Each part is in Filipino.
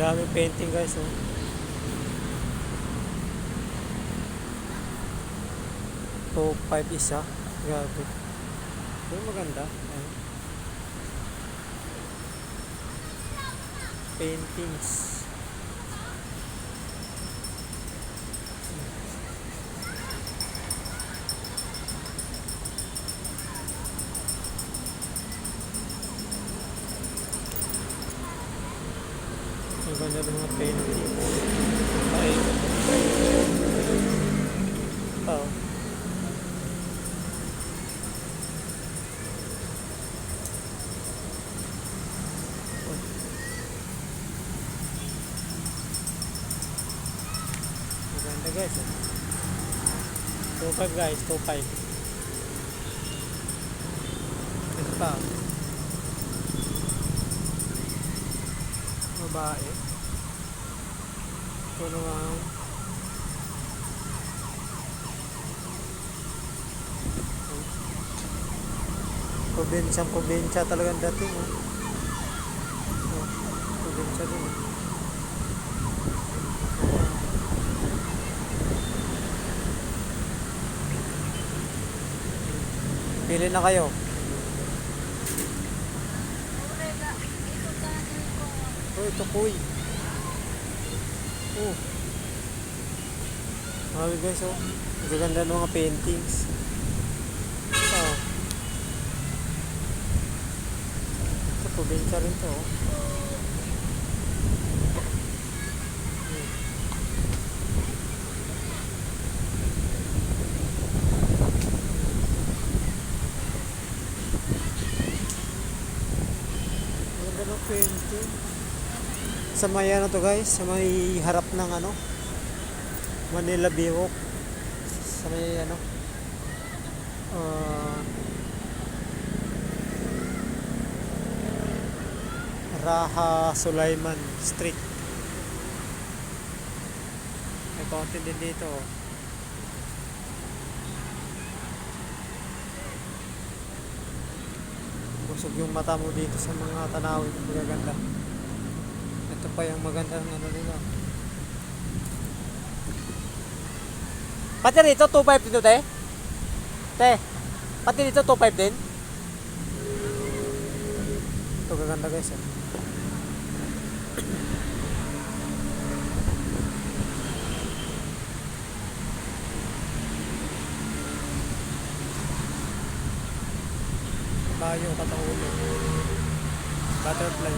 Dami painting guys oh. To 5 isa. Grabe. Pero maganda. Ayan. Paintings. Ang ganda ng mga painting. Ay. Oh. Maganda guys. eh. 2.5 guys, 2.5. Ito pa. oh. Babae. Ito naman. Probinsyang probinsya talagang dating. Oh. Oh, probinsya din. oh. Pili na kayo. Oh, ito kuy. Oh. Marami guys, oh. Ang gaganda ng mga paintings. Oh. Ito, probinsya rin to, oh. Ganda ng painting. Sa may ano to guys, sa may harap ng ano, Manila Biwok. Sa may ano, ah, Raha Sulaiman Street. May fountain din dito. oh. Busog yung mata mo dito sa mga tanawin. Magaganda. Ito pa yung magandang ano nila. Pati rito, 2.5 dito, te? Te, pati dito, 2.5 din? Ito gaganda guys, eh. Bayo, kataulo. Butterfly.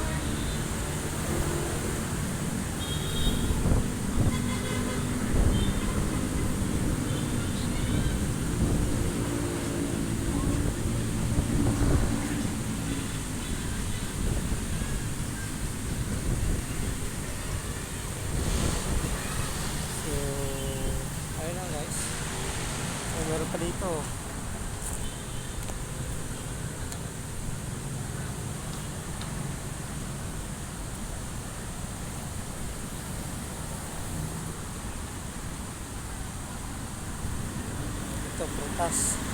So, ayun lang guys. So, meron pa dito. Ito, prutas.